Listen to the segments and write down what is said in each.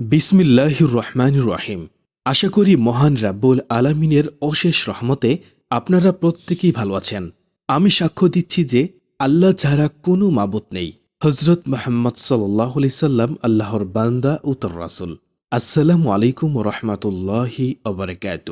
বিসমিল্লাহির রহমানির রহিম আশা করি মহান রাব্বুল আলামিনের অশেষ রহমতে আপনারা প্রত্যেকেই ভালো আছেন। আমি সাক্ষ্য দিচ্ছি যে আল্লাহ ছাড়া কোনো মাবুত নেই। হজরত মোহাম্মদ সাল্লাহ সাল্লাম আল্লাহর বান্দা উত্তর রাসুল। আসসালামু আলাইকুম রহমতুল্লাহি অবরাকাত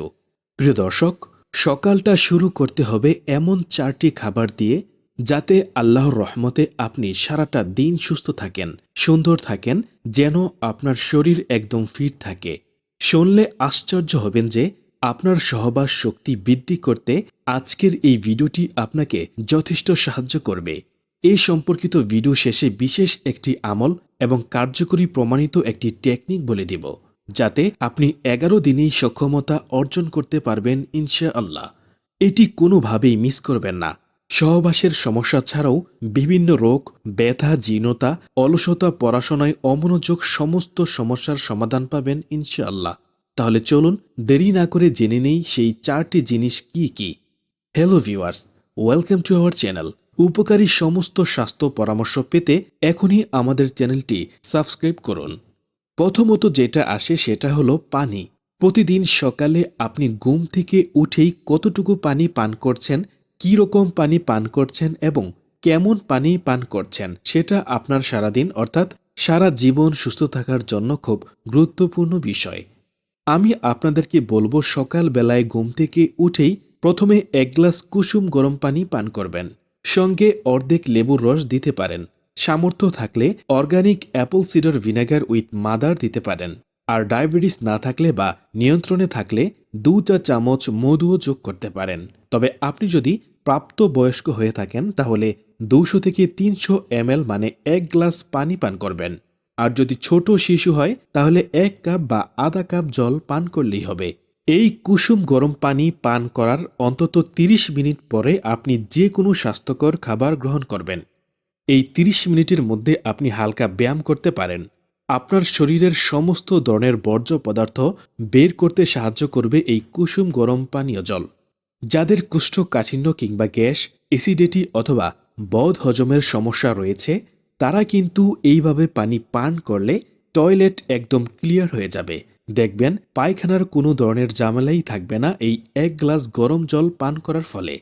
প্রিয় দর্শক, সকালটা শুরু করতে হবে এমন চারটি খাবার দিয়ে যাতে আল্লাহর রহমতে আপনি সারাটা দিন সুস্থ থাকেন, সুন্দর থাকেন, যেন আপনার শরীর একদম ফিট থাকে। শুনলে আশ্চর্য হবেন যে আপনার সহবাস শক্তি বৃদ্ধি করতে আজকের এই ভিডিওটি আপনাকে যথেষ্ট সাহায্য করবে। এই সম্পর্কিত ভিডিও শেষে বিশেষ একটি আমল এবং কার্যকরী প্রমাণিত একটি টেকনিক বলে দেব, যাতে আপনি এগারো দিনেই সক্ষমতা অর্জন করতে পারবেন ইনশাআল্লাহ। এটি কোনোভাবেই মিস করবেন না। সহবাসের সমস্যা ছাড়াও বিভিন্ন রোগ, ব্যথা, জীর্ণতা, অলসতা, পড়াশোনায় অমনোযোগ, সমস্ত সমস্যার সমাধান পাবেন ইনশাআল্লাহ। তাহলে চলুন দেরি না করে জেনে নেই সেই চারটি জিনিস কি কি। Hello viewers welcome to our channel উপকারী সমস্ত স্বাস্থ্য পরামর্শ পেতে এখনই আমাদের চ্যানেলটি সাবস্ক্রাইব করুন। প্রথমত যেটা আসে সেটা হলো পানি। প্রতিদিন সকালে আপনি ঘুম থেকে উঠেই কতটুকু পানি পান করছেন কী রকম পানি পান করছেন এবং কেমন পানি পান করছেন, সেটা আপনার সারাদিন, অর্থাৎ সারা জীবন সুস্থ থাকার জন্য খুব গুরুত্বপূর্ণ বিষয়। আমি আপনাদেরকে বলব, সকালবেলায় ঘুম থেকে উঠেই প্রথমে এক গ্লাস কুসুম গরম পানি পান করবেন। সঙ্গে অর্ধেক লেবুর রস দিতে পারেন। সামর্থ্য থাকলে organic apple cider vinegar with mother দিতে পারেন। আর ডায়াবেটিস না থাকলে বা নিয়ন্ত্রণে থাকলে দু চা চামচ মধুও যোগ করতে পারেন। তবে আপনি যদি প্রাপ্ত বয়স্ক হয়ে থাকেন, তাহলে দুশো থেকে তিনশো এম মানে এক গ্লাস পানি পান করবেন। আর যদি ছোট শিশু হয়, তাহলে এক কাপ বা আধা কাপ জল পান করলেই হবে। এই কুসুম গরম পানি পান করার অন্তত 30 মিনিট পরে আপনি যে কোনো স্বাস্থ্যকর খাবার গ্রহণ করবেন। এই 30 মিনিটের মধ্যে আপনি হালকা ব্যায়াম করতে পারেন। আপনার শরীরের সমস্ত ধরনের বর্জ্য পদার্থ বের করতে সাহায্য করবে এই কুসুম গরম পানীয় জল, যাদের কুষ্ঠকাঠিন্য কিংবা গ্যাস, অ্যাসিডিটি অথবা বদ হজমের সমস্যা রয়েছে, তারা কিন্তু এইভাবে পানি পান করলে টয়লেট একদম ক্লিয়ার হয়ে যাবে। দেখবেন, পায়খানার কোনো ধরনের জামেলাই থাকবে না এই এক গ্লাস গরম জল পান করার ফলে।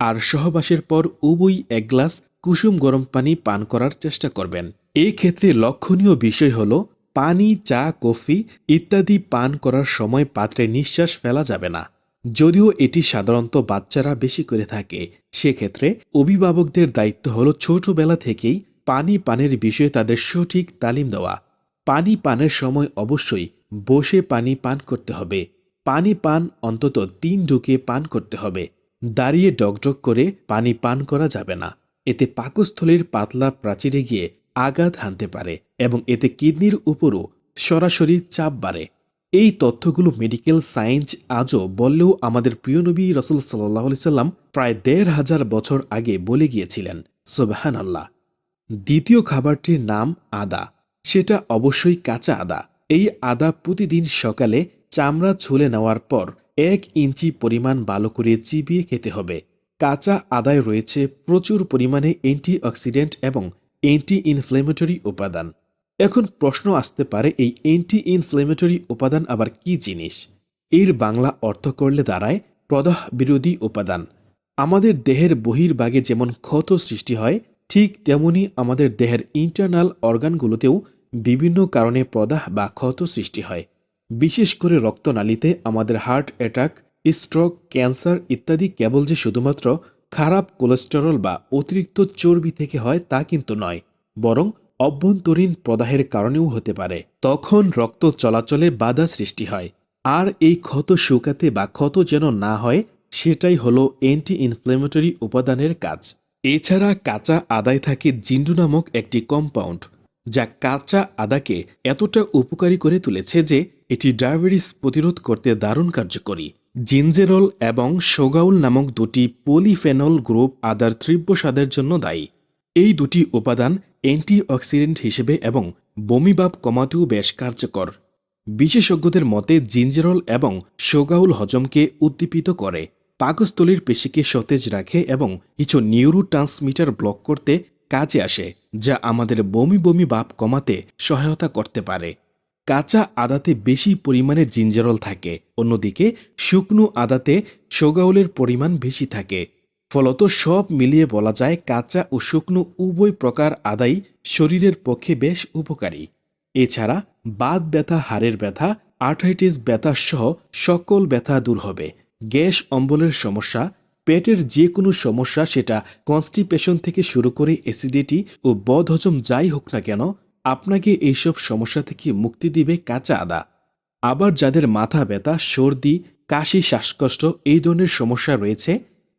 আর সহবাসের পর উবই এক গ্লাস কুসুম গরম পানি পান করার চেষ্টা করবেন। এই ক্ষেত্রে লক্ষণীয় বিষয় হল পানি, চা, কফি ইত্যাদি পান করার সময় পাত্রে নিঃশ্বাস ফেলা যাবে না। যদিও এটি সাধারণত বাচ্চারা বেশি করে থাকে, সেক্ষেত্রে অভিভাবকদের দায়িত্ব হল ছোটবেলা থেকেই পানি পানের বিষয়ে তাদের সঠিক তালিম দেওয়া। পানি পানের সময় অবশ্যই বসে পানি পান করতে হবে। পানি পান অন্তত তিন ঢুকে পান করতে হবে। দাঁড়িয়ে ডকডক করে পানি পান করা যাবে না। এতে পাকস্থলীর পাতলা প্রাচীরে গিয়ে আঘাত হানতে পারে এবং এতে কিডনির উপরও সরাসরি চাপ বাড়ে। এই তথ্যগুলো মেডিকেল সায়েন্স আজও বললেও আমাদের প্রিয় নবী রসুল সাল্লাহ সাল্লাম প্রায় দেড় হাজার বছর আগে বলে গিয়েছিলেন সোবাহান আল্লাহ দ্বিতীয় খাবারটির নাম আদা। সেটা অবশ্যই কাঁচা আদা। এই আদা প্রতিদিন সকালে চামড়া ছুলে নেওয়ার পর এক ইঞ্চি পরিমাণ ভালো করে চিবিয়ে খেতে হবে। কাঁচা আদায় রয়েছে প্রচুর পরিমাণে অ্যান্টিঅক্সিডেন্ট এবং অ্যান্টি ইনফ্লেমেটরি উপাদান। এখন প্রশ্ন আসতে পারে এই অ্যান্টি ইনফ্লেমেটরি উপাদান আবার কি জিনিস? এর বাংলা অর্থ করলে দাঁড়ায়, প্রদাহ বিরোধী উপাদান। আমাদের দেহের বহির্ভাগে যেমন ক্ষত সৃষ্টি হয়, ঠিক তেমনি আমাদের দেহের ইন্টারনাল অর্গানগুলোতেও বিভিন্ন কারণে প্রদাহ বা ক্ষত সৃষ্টি হয়। বিশেষ করে রক্তনালীতে আমাদের হার্ট অ্যাটাক স্ট্রোক ক্যান্সার ইত্যাদি কেবল যে শুধুমাত্র খারাপ কোলেস্টেরল বা অতিরিক্ত চর্বি থেকে হয় তা কিন্তু নয়, বরং অভ্যন্তরীণ প্রদাহের কারণেও হতে পারে। তখন রক্ত চলাচলে বাধা সৃষ্টি হয়। আর এই ক্ষত শুকাতে বা ক্ষত যেন না হয়, সেটাই হলো অ্যান্টি ইনফ্লেমেটরি উপাদানের কাজ। এছাড়া কাঁচা আদায় থাকে জিন্ডু নামক একটি কম্পাউন্ড যা কাঁচা আদাকে এতটা উপকারী করে তুলেছে যে এটি ডায়াবেটিস প্রতিরোধ করতে দারুণ কার্যকরী। জিনজেরল এবং সোগাউল নামক দুটি পলিফেনল গ্রুপ আদার তীব্র স্বাদের জন্য দায়ী। এই দুটি উপাদান অ্যান্টিঅক্সিডেন্ট হিসেবে এবং বমিভাব কমাতেও বেশ কার্যকর। বিশেষজ্ঞদের মতে জিঞ্জেরল এবং সোগাউল হজমকে উদ্দীপিত করে, পাকস্থলীর পেশিকে সতেজ রাখে এবং কিছু নিউরো ট্রান্সমিটার ব্লক করতে কাজে আসে, যা আমাদের বমি বমি ভাব কমাতে সহায়তা করতে পারে। কাঁচা আদাতে বেশি পরিমাণে জিঞ্জারল থাকে, অন্যদিকে শুকনো আদাতে সোগাউলের পরিমাণ বেশি থাকে। ফলত সব মিলিয়ে বলা যায় কাঁচা ও শুকনো উভয় প্রকার আদাই শরীরের পক্ষে বেশ উপকারী। এছাড়া বাত ব্যথা, হাড়ের ব্যথা, আর্থাইটিস ব্যথা সহ সকল ব্যথা দূর হবে। গ্যাস অম্বলের সমস্যা, পেটের যে কোনো সমস্যা, সেটা কনস্টিপেশন থেকে শুরু করে অ্যাসিডিটি ও বদহজম যাই হোক না কেন আপনাকে এইসব সমস্যা থেকে মুক্তি দিবে কাঁচা আদা। আবার যাদের মাথা ব্যথা, সর্দি, কাশি, শ্বাসকষ্ট এই ধরনের সমস্যা রয়েছে,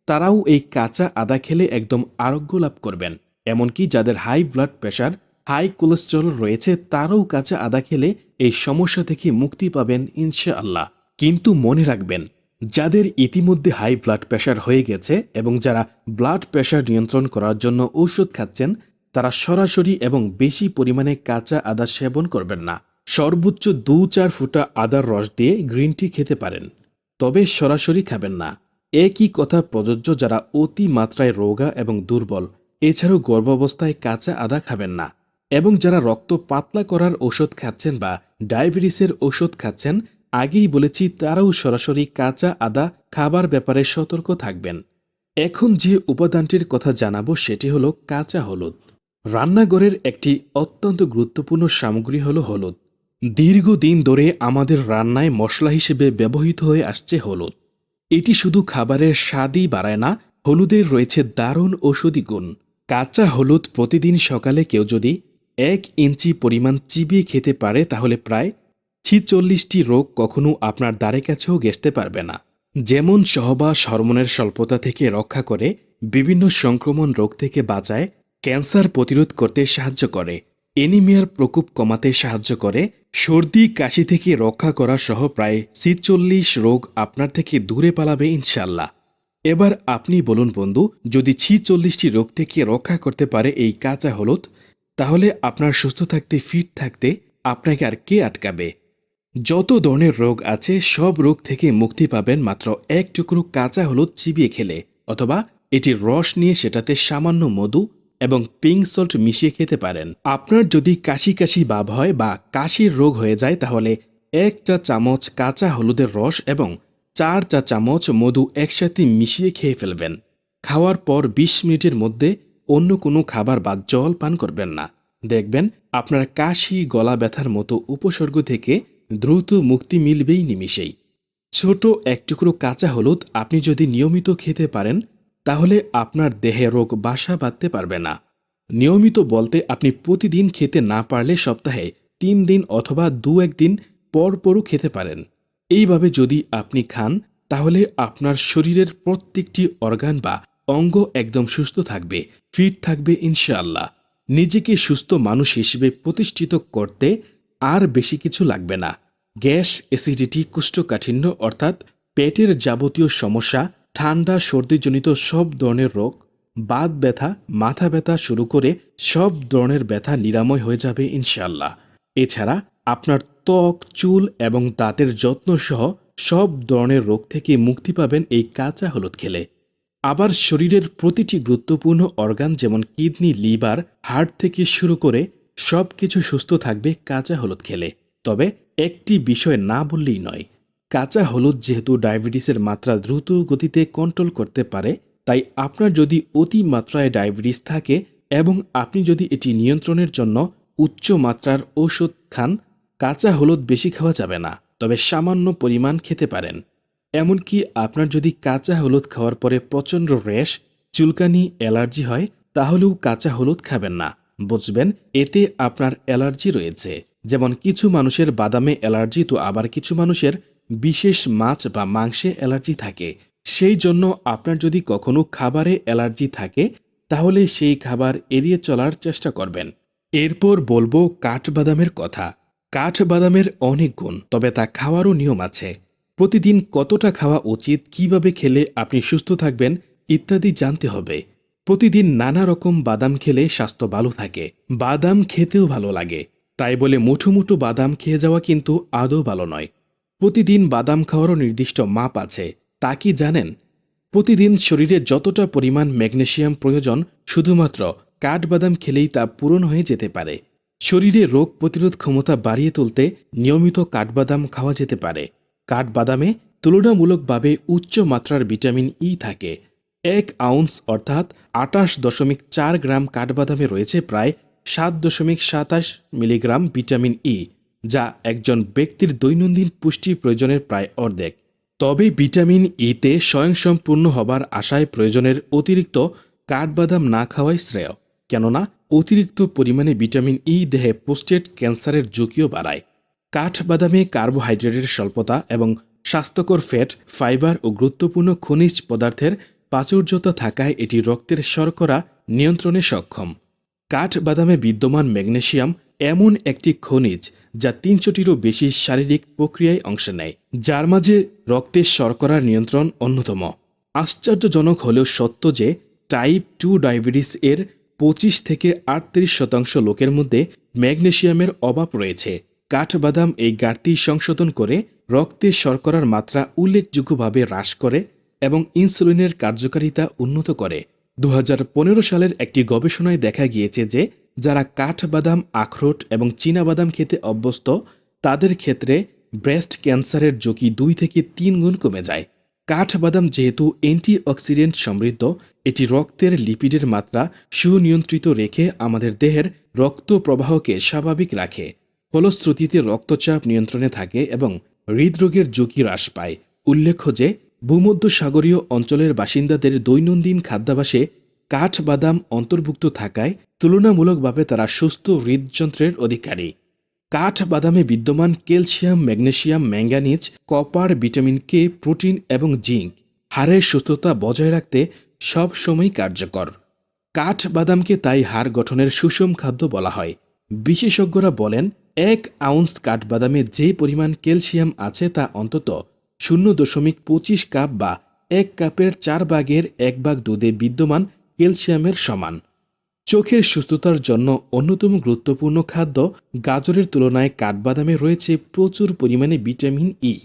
তারাও এই কাঁচা আদা খেলে একদম আরোগ্য লাভ করবেন। এমনকি যাদের high blood pressure, high cholesterol রয়েছে, তারাও কাঁচা আদা খেলে এই সমস্যা থেকে মুক্তি পাবেন ইনশাআল্লাহ। কিন্তু মনে রাখবেন, যাদের ইতিমধ্যে হাই ব্লাড প্রেশার হয়ে গেছে এবং যারা ব্লাড প্রেশার নিয়ন্ত্রণ করার জন্য ঔষধ খাচ্ছেন তারা সরাসরি এবং বেশি পরিমাণে কাঁচা আদা সেবন করবেন না। সর্বোচ্চ দু চার ফুটা আদার রস দিয়ে গ্রিন টি খেতে পারেন, তবে সরাসরি খাবেন না। একই কথা প্রযোজ্য যারা অতি মাত্রায় রোগা এবং দুর্বল, এছাড়াও গর্ভাবস্থায় কাঁচা আদা খাবেন না এবং যারা রক্ত পাতলা করার ওষুধ খাচ্ছেন বা ডায়াবেটিসের ওষুধ খাচ্ছেন, আগেই বলেছি তারাও সরাসরি কাঁচা আদা খাবার ব্যাপারে সতর্ক থাকবেন। এখন যে উপাদানটির কথা জানাব সেটি হলো কাঁচা হলুদ। রান্নাঘরের একটি অত্যন্ত গুরুত্বপূর্ণ সামগ্রী হলো হলুদ। দীর্ঘদিন ধরে আমাদের রান্নায় মশলা হিসেবে ব্যবহৃত হয়ে আসছে হলুদ। এটি শুধু খাবারের স্বাদই বাড়ায় না, হলুদের রয়েছে দারুণ ঔষধি গুণ। কাঁচা হলুদ প্রতিদিন সকালে কেউ যদি এক ইঞ্চি পরিমাণ চিবিয়ে খেতে পারে, তাহলে প্রায় ছিচল্লিশটি রোগ কখনো আপনার দ্বারে কাছেও ঘেঁষতে পারবে না। যেমন সহবাস হরমোনের স্বল্পতা থেকে রক্ষা করে বিভিন্ন সংক্রমণ রোগ থেকে বাঁচায় ক্যান্সার প্রতিরোধ করতে সাহায্য করে। এনিমিয়ার প্রকোপ কমাতে সাহায্য করে। সর্দি, কাশি থেকে রক্ষা করা সহ প্রায় ছিচল্লিশ রোগ আপনার থেকে দূরে পালাবে ইনশাল্লাহ এবার আপনি বলুন বন্ধু, যদি ছিচল্লিশটি রোগ থেকে রক্ষা করতে পারে এই কাঁচা হলুদ, তাহলে আপনার সুস্থ থাকতে, ফিট থাকতে আপনাকে আর কে আটকাবে? যত ধরনের রোগ আছে, সব রোগ থেকে মুক্তি পাবেন মাত্র এক টুকরো কাঁচা হলুদ চিবিয়ে খেলে, অথবা এটির রস নিয়ে সেটাতে সামান্য মধু এবং পিঙ্ক সল্ট মিশিয়ে খেতে পারেন। আপনার যদি কাশি কাশি ভাব হয় বা কাশির রোগ হয়ে যায়, তাহলে এক চা চামচ কাঁচা হলুদের রস এবং চার চা চামচ মধু একসাথে মিশিয়ে খেয়ে ফেলবেন। খাওয়ার পর ২০ মিনিটের মধ্যে অন্য কোনো খাবার বা জল পান করবেন না। দেখবেন আপনার কাশি, গলা ব্যথার মতো উপসর্গ থেকে দ্রুত মুক্তি মিলবেই নিমিষেই। ছোট এক টুকরো কাঁচা হলুদ আপনি যদি নিয়মিত খেতে পারেন তাহলে আপনার দেহে রোগ বাসা বাঁধতে পারবে না। নিয়মিত বলতে আপনি প্রতিদিন খেতে না পারলে সপ্তাহে তিন দিন অথবা দু একদিন পর পরও খেতে পারেন। এইভাবে যদি আপনি খান, তাহলে আপনার শরীরের প্রত্যেকটি অর্গান বা অঙ্গ একদম সুস্থ থাকবে, ফিট থাকবে ইনশাআল্লাহ। নিজেকে সুস্থ মানুষ হিসেবে প্রতিষ্ঠিত করতে আর বেশি কিছু লাগবে না। গ্যাস, অ্যাসিডিটি, কুষ্ঠকাঠিন্য অর্থাৎ পেটের যাবতীয় সমস্যা ঠান্ডা, সর্দিজনিত সব ধরনের রোগ, বাত ব্যথা, মাথা ব্যথা শুরু করে সব ধরনের ব্যথা নিরাময় হয়ে যাবে ইনশাল্লাহ এছাড়া আপনার ত্বক, চুল এবং দাঁতের যত্ন সহ সব ধরনের রোগ থেকে মুক্তি পাবেন এই কাঁচা হলুদ খেলে। আবার শরীরের প্রতিটি গুরুত্বপূর্ণ অর্গান যেমন কিডনি, লিভার, হার্ট থেকে শুরু করে সব কিছু সুস্থ থাকবে কাঁচা হলুদ খেলে। তবে একটি বিষয় না বললেই নয় কাঁচা হলুদ যেহেতু ডায়াবেটিসের মাত্রা দ্রুত গতিতে কন্ট্রোল করতে পারে, তাই আপনার যদি অতি মাত্রায় ডায়াবেটিস থাকে এবং আপনি যদি এটি নিয়ন্ত্রণের জন্য উচ্চ মাত্রার ঔষধ খান, কাঁচা হলুদ বেশি খাওয়া যাবে না, তবে সামান্য পরিমাণ খেতে পারেন। এমনকি আপনার যদি কাঁচা হলুদ খাওয়ার পরে প্রচণ্ড র্যাশ, চুলকানি, অ্যালার্জি হয়, তাহলেও কাঁচা হলুদ খাবেন না। বুঝবেন, এতে আপনার অ্যালার্জি রয়েছে। যেমন কিছু মানুষের বাদামে অ্যালার্জি, তো আবার কিছু মানুষের বিশেষ মাছ বা মাংসে অ্যালার্জি থাকে। সেই জন্য আপনার যদি কখনো খাবারে অ্যালার্জি থাকে, তাহলে সেই খাবার এড়িয়ে চলার চেষ্টা করবেন। এরপর বলব কাঠবাদামের কথা। কাঠবাদামের অনেক গুণ, তবে তা খাওয়ারও নিয়ম আছে। প্রতিদিন কতটা খাওয়া উচিত, কীভাবে খেলে আপনি সুস্থ থাকবেন, ইত্যাদি জানতে হবে। প্রতিদিন নানা রকম বাদাম খেলে স্বাস্থ্য ভালো থাকে। বাদাম খেতেও ভালো লাগে। তাই বলে মুঠো মুঠো বাদাম খেয়ে যাওয়া কিন্তু আদৌ ভালো নয়। প্রতিদিন বাদাম খাওয়ারও নির্দিষ্ট মাপ আছে। তা কি জানেন? প্রতিদিন শরীরে যতটা পরিমাণ ম্যাগনেশিয়াম প্রয়োজন, শুধুমাত্র কাঠবাদাম খেলেই তা পূরণ হয়ে যেতে পারে। শরীরে রোগ প্রতিরোধ ক্ষমতা বাড়িয়ে তুলতে নিয়মিত কাঠবাদাম খাওয়া যেতে পারে। কাঠবাদামে তুলনামূলকভাবে উচ্চ মাত্রার ভিটামিন ই থাকে। এক আউন্স অর্থাৎ আটাশ দশমিক চার গ্রাম কাঠবাদামে রয়েছে প্রায় সাত দশমিক সাতাশ মিলিগ্রাম ভিটামিন ই যা একজন ব্যক্তির দৈনন্দিন পুষ্টি প্রয়োজনের প্রায় অর্ধেক। তবে ভিটামিন ইতে স্বয়ংসম্পূর্ণ হবার আশায় প্রয়োজনের অতিরিক্ত কাঠবাদাম না খাওয়াই শ্রেয়। কেননা, অতিরিক্ত পরিমাণে ভিটামিন ই দেহে পোস্টেট ক্যান্সারের ঝুঁকিও বাড়ায়। কাঠবাদামে কার্বোহাইড্রেটের স্বল্পতা এবং স্বাস্থ্যকর ফ্যাট, ফাইবার ও গুরুত্বপূর্ণ খনিজ পদার্থের প্রাচুর্যতা থাকায় এটি রক্তের শর্করা নিয়ন্ত্রণে সক্ষম। কাঠবাদামে বিদ্যমান ম্যাগনেসিয়াম এমন একটি খনিজ যা তিনশোটিরও বেশি শারীরিক প্রক্রিয়ায় অংশ নেয়, যার মাঝে রক্তের শর্করার নিয়ন্ত্রণ অন্যতম। আশ্চর্যজনক হলেও সত্য যে টাইপ টু ডায়াবেটিস এর পঁচিশ থেকে আটত্রিশ শতাংশ লোকের মধ্যে ম্যাগনেশিয়ামের অভাব রয়েছে। কাঠবাদাম এই ঘাটতি সংশোধন করে রক্তে শর্করার মাত্রা উল্লেখযোগ্যভাবে হ্রাস করে এবং ইনসুলিনের কার্যকারিতা উন্নত করে। দু হাজার পনেরো সালের একটি গবেষণায় দেখা গিয়েছে যে যারা কাঠবাদাম, আখরোট এবং চীনাবাদাম খেতে অভ্যস্ত, তাদের ক্ষেত্রে ব্রেস্ট ক্যান্সারের ঝুঁকি দুই থেকে তিন গুণ কমে যায়। কাঠবাদাম যেহেতু অ্যান্টিঅক্সিডেন্ট সমৃদ্ধ, এটি রক্তের লিপিডের মাত্রা সুনিয়ন্ত্রিত রেখে আমাদের দেহের রক্ত প্রবাহকে স্বাভাবিক রাখে। ফলশ্রুতিতে রক্তচাপ নিয়ন্ত্রণে থাকে এবং হৃদরোগের ঝুঁকি হ্রাস পায়। উল্লেখ্য যে, ভূমধ্যসাগরীয় অঞ্চলের বাসিন্দাদের দৈনন্দিন খাদ্যাভাসে কাঠবাদাম অন্তর্ভুক্ত থাকায় তুলনামূলকভাবে তারা সুস্থ হৃদযন্ত্রের অধিকারী। কাঠবাদামে বিদ্যমান calcium, magnesium, manganese, copper, vitamin K, protein এবং জিঙ্ক হাড়ের সুস্থতা বজায় রাখতে সব সময় কার্যকর। কাঠবাদামকে তাই হাড় গঠনের সুষম খাদ্য বলা হয়। বিশেষজ্ঞরা বলেন, এক আউন্স কাঠবাদামে যে পরিমাণ ক্যালসিয়াম আছে তা অন্তত শূন্য দশমিক পঁচিশ কাপ বা এক কাপের চার ভাগের এক ভাগ দুধে বিদ্যমান ক্যালসিয়ামের সমান। চোখের সুস্থতার জন্য অন্যতম গুরুত্বপূর্ণ খাদ্য গাজরের তুলনায় কাঠবাদামে রয়েছে প্রচুর পরিমাণে ভিটামিন ই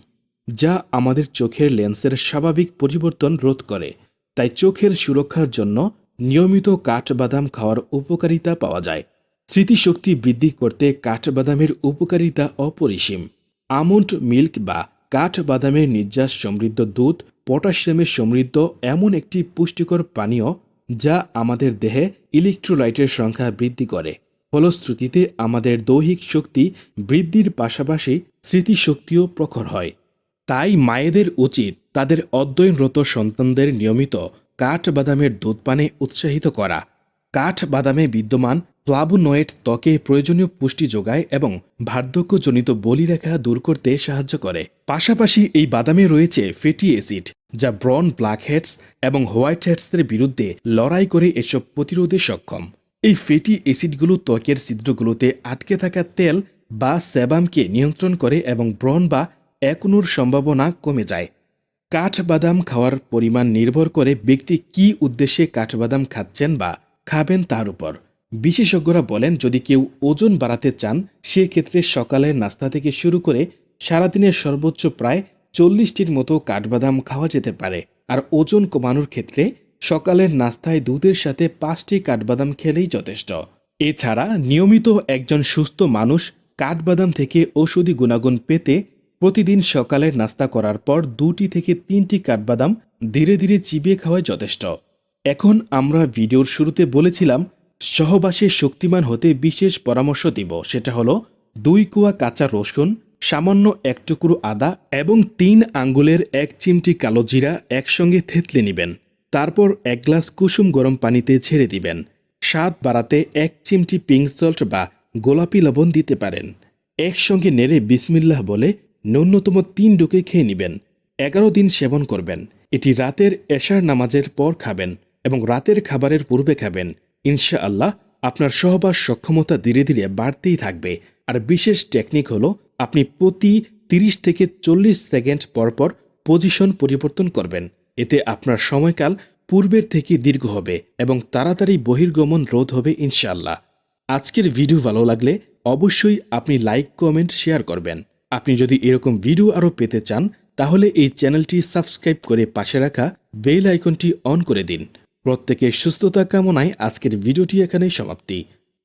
যা আমাদের চোখের লেন্সের স্বাভাবিক পরিবর্তন রোধ করে। তাই চোখের সুরক্ষার জন্য নিয়মিত কাঠবাদাম খাওয়ার উপকারিতা পাওয়া যায়। স্মৃতিশক্তি বৃদ্ধি করতে কাঠবাদামের উপকারিতা অপরিসীম। আমন্ড মিল্ক বা কাঠবাদামের নির্যাস সমৃদ্ধ দুধ, পটাশিয়ামের সমৃদ্ধ এমন একটি পুষ্টিকর পানীয় যা আমাদের দেহে ইলেকট্রোলাইটের সংখ্যা বৃদ্ধি করে। ফলশ্রুতিতে আমাদের দৈহিক শক্তি বৃদ্ধির পাশাপাশি স্মৃতিশক্তিও প্রখর হয়। তাই মায়েদের উচিত তাদের অধ্যয়নরত সন্তানদের নিয়মিত কাঠবাদামের দুধ পানে উৎসাহিত করা। কাঠবাদামে বিদ্যমান ফ্লাভোনয়েড ত্বকে প্রয়োজনীয় পুষ্টি যোগায় এবং বার্ধক্যজনিত বলিরেখা দূর করতে সাহায্য করে। পাশাপাশি এই বাদামে রয়েছে ফেটি অ্যাসিড, যা ব্রন ব্ল্যাকহেডস এবং হোয়াইট হেডসের বিরুদ্ধে লড়াই করে এসব প্রতিরোধে সক্ষম। এই ফেটি অ্যাসিডগুলো ত্বকের ছিদ্রগুলোতে আটকে থাকা তেল বা সেবামকে নিয়ন্ত্রণ করে এবং ব্রণ বা একনুর সম্ভাবনা কমে যায়। কাঠবাদাম খাওয়ার পরিমাণ নির্ভর করে ব্যক্তি কী উদ্দেশ্যে কাঠবাদাম খাচ্ছেন বা খাবেন তার উপর। বিশেষজ্ঞরা বলেন, যদি কেউ ওজন বাড়াতে চান, সেক্ষেত্রে সকালের নাস্তা থেকে শুরু করে সারাদিনের সর্বোচ্চ প্রায় চল্লিশটির মতো কাঠবাদাম খাওয়া যেতে পারে। আর ওজন কমানোর ক্ষেত্রে সকালের নাস্তায় দুধের সাথে পাঁচটি কাঠবাদাম খেলেই যথেষ্ট। এছাড়া নিয়মিত একজন সুস্থ মানুষ কাঠবাদাম থেকে ঔষধি গুণাগুণ পেতে প্রতিদিন সকালের নাস্তা করার পর দুটি থেকে তিনটি কাঠবাদাম ধীরে ধীরে চিবিয়ে খাওয়াই যথেষ্ট। এখন আমরা ভিডিওর শুরুতে বলেছিলাম সহবাসে শক্তিমান হতে বিশেষ পরামর্শ দিব। সেটা হলো, দুই কুয়া কাঁচা রসুন, সামান্য এক টুকরো আদা এবং তিন আঙ্গুলের এক চিমটি কালো জিরা একসঙ্গে থেতলে নেবেন। তারপর এক গ্লাস কুসুম গরম পানিতে ছেড়ে দিবেন। স্বাদ বাড়াতে এক চিমটি পিঙ্ক সল্ট বা গোলাপি লবণ দিতে পারেন। একসঙ্গে নেড়ে বিসমিল্লাহ বলে ন্যূনতম তিন ডুকে খেয়ে নেবেন। এগারো দিন সেবন করবেন। এটি রাতের এশার নামাজের পর খাবেন এবং রাতের খাবারের পূর্বে খাবেন। ইনশা আল্লাহ আপনার সহবাস সক্ষমতা ধীরে ধীরে বাড়তেই থাকবে। আর বিশেষ টেকনিক হলো আপনি প্রতি তিরিশ থেকে চল্লিশ সেকেন্ড পর পর পজিশন পরিবর্তন করবেন। এতে আপনার সময়কাল পূর্বের থেকে দীর্ঘ হবে এবং তাড়াতাড়ি বহির্গমন রোধ হবে ইনশাআল্লাহ। আজকের ভিডিও ভালো লাগলে অবশ্যই আপনি লাইক কমেন্ট শেয়ার করবেন। আপনি যদি এরকম ভিডিও আরও পেতে চান, তাহলে এই চ্যানেলটি সাবস্ক্রাইব করে পাশে রাখা বেল আইকনটি অন করে দিন। প্রত্যেকের সুস্থতা কামনায় আজকের ভিডিওটি এখানেই সমাপ্তি।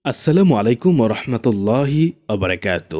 আসসালামু আলাইকুম রহমতুল্লাহি আবরাকাত